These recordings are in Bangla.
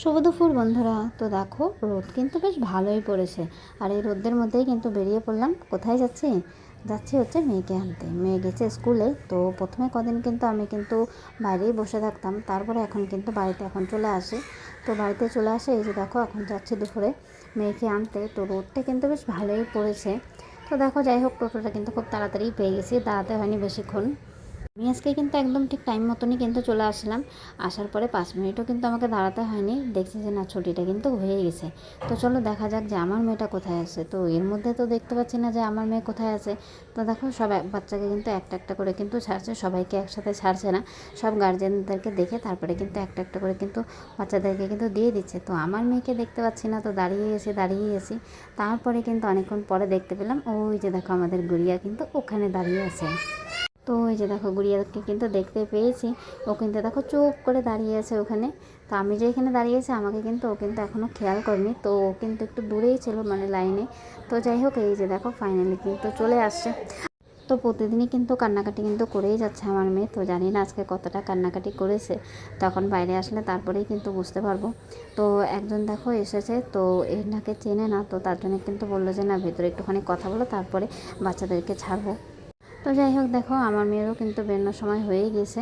শুভ দুপুর বন্ধুরা, তো দেখো রোদ কিন্তু বেশ ভালোই পড়েছে। আর এই রোদের মধ্যেই কিন্তু বেরিয়ে পড়লাম। কোথায় যাচ্ছি? যাচ্ছি হচ্ছে মেয়েকে আনতে। মেয়ে গেছে স্কুলে, তো প্রথমে কদিন কিন্তু আমি কিন্তু বাইরেই বসে থাকতাম। তারপরে এখন কিন্তু বাড়িতে এখন চলে আসি। তো বাড়িতে চলে আসে, এই যে দেখো এখন যাচ্ছি দুপুরে মেয়েকে আনতে। তো রোদটা কিন্তু বেশ ভালোই পড়েছে। তো দেখো যাই হোক, টোটোটা কিন্তু খুব তাড়াতাড়ি পেয়ে গেছি, দাঁড়াতে হয়নি বেশিক্ষণ। আমি আজকে কিন্তু একদম ঠিক টাইম মতনই কিন্তু চলে আসলাম। আসার পরে পাঁচ মিনিটও কিন্তু আমাকে দাঁড়াতে হয়নি। দেখছি যে না, ছুটিটা কিন্তু হয়ে গেছে। তো চলো দেখা যাক যে আমার মেয়েটা কোথায় আছে। তো এর মধ্যে তো দেখতে পাচ্ছি না যে আমার মেয়ে কোথায় আছে। তো দেখো, সব বাচ্চাকে কিন্তু একটা একটা করে কিন্তু ছাড়ছে, সবাইকে একসাথে ছাড়ছে না। সব গার্জেনদেরকে দেখে তারপরে কিন্তু একটা একটা করে কিন্তু বাচ্চাদেরকে কিন্তু দিয়ে দিচ্ছে। তো আমার মেয়েকে দেখতে পাচ্ছি না, তো দাঁড়িয়ে গেছি দাঁড়িয়ে গেছি তারপরে কিন্তু অনেকক্ষণ পরে দেখতে পেলাম, ওই যে দেখো আমাদের গুড়িয়া কিন্তু ওখানে দাঁড়িয়ে আছে। যে দেখো গুড়িয়াকে কিন্তু দেখতে পেয়েছি। ও কিন্তু দেখো চুপ করে দাঁড়িয়ে আছে ওখানে। তো আমি যে এখানে দাঁড়িয়েছি আমাকে কিন্তু ও কিন্তু এখনও খেয়াল করেনি। তো ও কিন্তু একটু দূরেই ছিল মানে লাইনে। তো যাই হোক, এই যে দেখো ফাইনালি কিন্তু চলে আসছে। তো প্রতিদিনই কিন্তু কান্নাকাটি কিন্তু করেই যাচ্ছে আমার মেয়ে। তো জানি না আজকে কতটা কান্নাকাটি করেছে। তখন বাইরে আসলে তারপরেই কিন্তু বুঝতে পারব। তো একজন দেখো এসেছে, তো এনাকে চেনে না, তো তার জন্য কিন্তু বলল যে, না, ভেতরে একটুখানি কথা বলো, তারপরে বাচ্চাদেরকে ছাড়বো। তো যাই হোক, দেখো, আমার মেয়েরও কিন্তু বেরোনোর সময় হয়ে গেছে।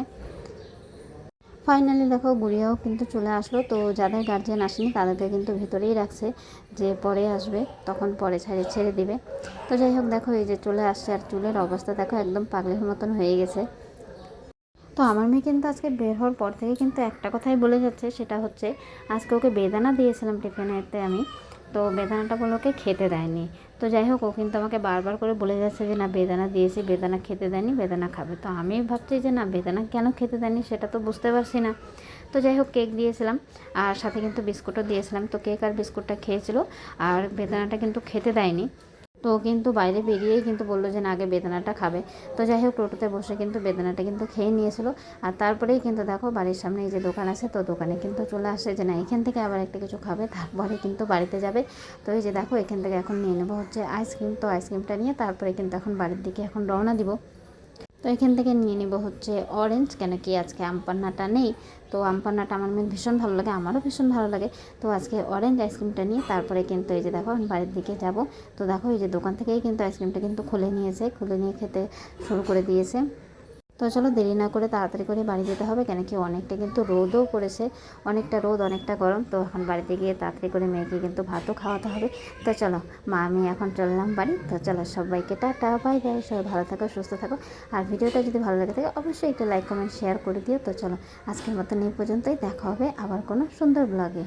ফাইনালি দেখো গুড়িয়াও কিন্তু চলে আসলো। তো যাদের গার্জেন আসেনি, তাদেরকে কিন্তু ভেতরেই রাখছে যে পরে আসবে, তখন পরে ছেড়ে ছেড়ে দিবে। তো যাই হোক, দেখো, এই যে চলে আসছে আর চুলের অবস্থা, দেখো, একদম পাগলের মতন হয়ে গেছে। তো আমার মেয়ে কিন্তু আজকে বের হওয়ার পর থেকে কিন্তু একটা কথাই বলে যাচ্ছে, সেটা হচ্ছে, আজকে ওকে বেদানা দিয়েছিলাম টিফিনেতে আমি। তো বেদানাটা ওকে খেতে দেয়নি। তো যাই হোক ও কিন্তু আমাকে বারবার করে বলে যাচ্ছে যে, না, বেদানা দিয়েছি, বেদানা খেতে দেয়নি, বেদানা খাবে। তো আমি ভাবছি যে, না, বেদানা কেন খেতে দেয়নি সেটা তো বুঝতে পারছি না। তো যাই হোক কেক দিয়েছিলাম আর সাথে কিন্তু বিস্কুটও দিয়েছিলাম। তো কেক আর বিস্কুটটা খেয়েছিল আর বেদানাটা কিন্তু খেতে দেয়নি। তো কিন্তু বাইরে বেরিয়েই কিন্তু বলল যে না, আগে বেদানাটা খাবে। তো যাই হোক, টোটোতে বসে কিন্তু বেদনাটা কিন্তু খেয়ে নিয়েছিল। আর তারপরেই কিন্তু দেখো, বাড়ির সামনে এই যে দোকান আছে, তো দোকানে কিন্তু চলে আসে যে না, এখান থেকে আবার একটা কিছু খাবে, তারপরে কিন্তু বাড়িতে যাবে। তো এই যে দেখো, এখান থেকে এখন নিয়ে নেব হচ্ছে আইসক্রিম তো আইসক্রিমটা নিয়ে তারপরে কিন্তু এখন বাড়ির দিকে এখন রওনা দিব। তো এখান থেকে নিয়ে নিব হচ্ছে অরেঞ্জ কেন কি আজকে আমপান্নাটা নেই। তো আমপান্নাটা আমার মেয়ে ভীষণ ভালো লাগে, আমারও ভীষণ ভালো লাগে। তো আজকে অরেঞ্জ আইসক্রিমটা নিয়ে তারপরে কিন্তু এই যে দেখো আমি বাড়ির দিকে যাব। তো দেখো এই যে দোকান থেকেই কিন্তু আইসক্রিমটা কিন্তু খুলে নিয়েছে, খুলে নিয়ে খেতে শুরু করে দিয়েছে। তো চলো দেরি না করে তাড়াতাড়ি করে বাড়ি যেতে হবে, কেন কি অনেকটা কিন্তু রোদও পড়েছে, অনেকটা রোদ, অনেকটা গরম। তো এখন বাড়িতে গিয়ে তাড়াতাড়ি করে মেয়েকে কিন্তু ভাতও খাওয়াতে হবে। তো চলো, মা, আমি এখন চললাম বাড়ি। তো চলো সবাইকে টাটা, বাই বাই, সবাই ভালো থাকো, সুস্থ থাকো। আর ভিডিওটা যদি ভালো লাগে থাকে, অবশ্যই একটু লাইক, কমেন্ট শেয়ার করে দিও। তো চলো, আজকের মতন এই পর্যন্তই, দেখা হবে আবার কোনো সুন্দর ব্লগে